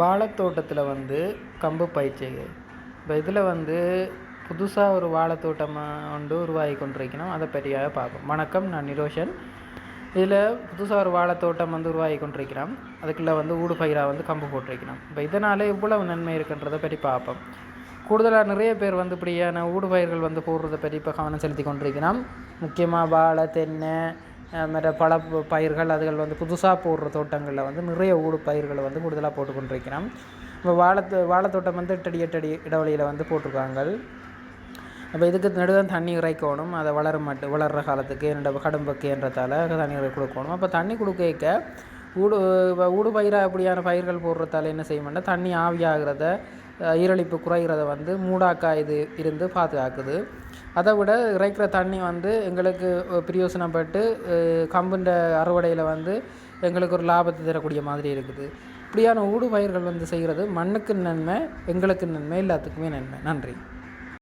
வாழைத்தோட்டத்தில் வந்து கம்பு பயிற்சிகள் இப்போ இதில் வந்து புதுசாக ஒரு வாழைத்தோட்டம் வந்து உருவாகி கொண்டிருக்கணும். அதை பற்றியாக பார்ப்போம். வணக்கம் நான் நிரோஷன். இதில் புதுசாக ஒரு வாழைத்தோட்டம் வந்து உருவாகி கொண்டிருக்கிறோம். அதுக்குள்ளே வந்து ஊடு பயிராக வந்து கம்பு போட்டிருக்கணும் இப்போ இதனால் இவ்வளவு நன்மை இருக்குன்றதை பற்றி பார்ப்போம். கூடுதலாக நிறைய பேர் வந்து இப்படியான ஊடு பயிர்கள் வந்து போடுறதை பற்றி இப்போ கவனம் செலுத்தி கொண்டிருக்கிறோம். முக்கியமாக வாழை தென்னை மற்ற பல பயிர்கள் அதுகள் வந்து புதுசாக போடுற தோட்டங்களில் வந்து நிறைய ஊடு பயிர்களை வந்து கூடுதலாக போட்டு கொண்டிருக்கிறோம் இப்போ வாழை வாழைத்தோட்டம் வந்து எட்டடி எட்டடி இடைவெளியில் வந்து போட்டிருக்காங்க. அப்போ இதுக்கு நெடுதான் தண்ணி இறைக்கணும். அதை வளர மாட்டு வளர்கிற காலத்துக்கு என்னோட கடும்பக்கு தண்ணி இறை கொடுக்கணும். அப்போ தண்ணி கொடுக்க ஊடு இப்போ ஊடு பயிராக அப்படியான பயிர்கள் போடுறதால என்ன செய்யணும்னா தண்ணி ஆவியாகிறத ஈரழிப்பு குறைகிறத வந்து மூடாக்கா இது இருந்து பாதுகாக்குது அதை விட இறைக்கிற தண்ணி வந்து எங்களுக்கு பிரயோசனப்பட்டு கம்புண்ட அறுவடையில் வந்து எங்களுக்கு ஒரு லாபத்தை தரக்கூடிய மாதிரி இருக்குது. இப்படியான ஊடு பயிர்கள் வந்து செய்கிறது மண்ணுக்கு நன்மை எங்களுக்கு நன்மை எல்லாத்துக்குமே நன்மை. நன்றி.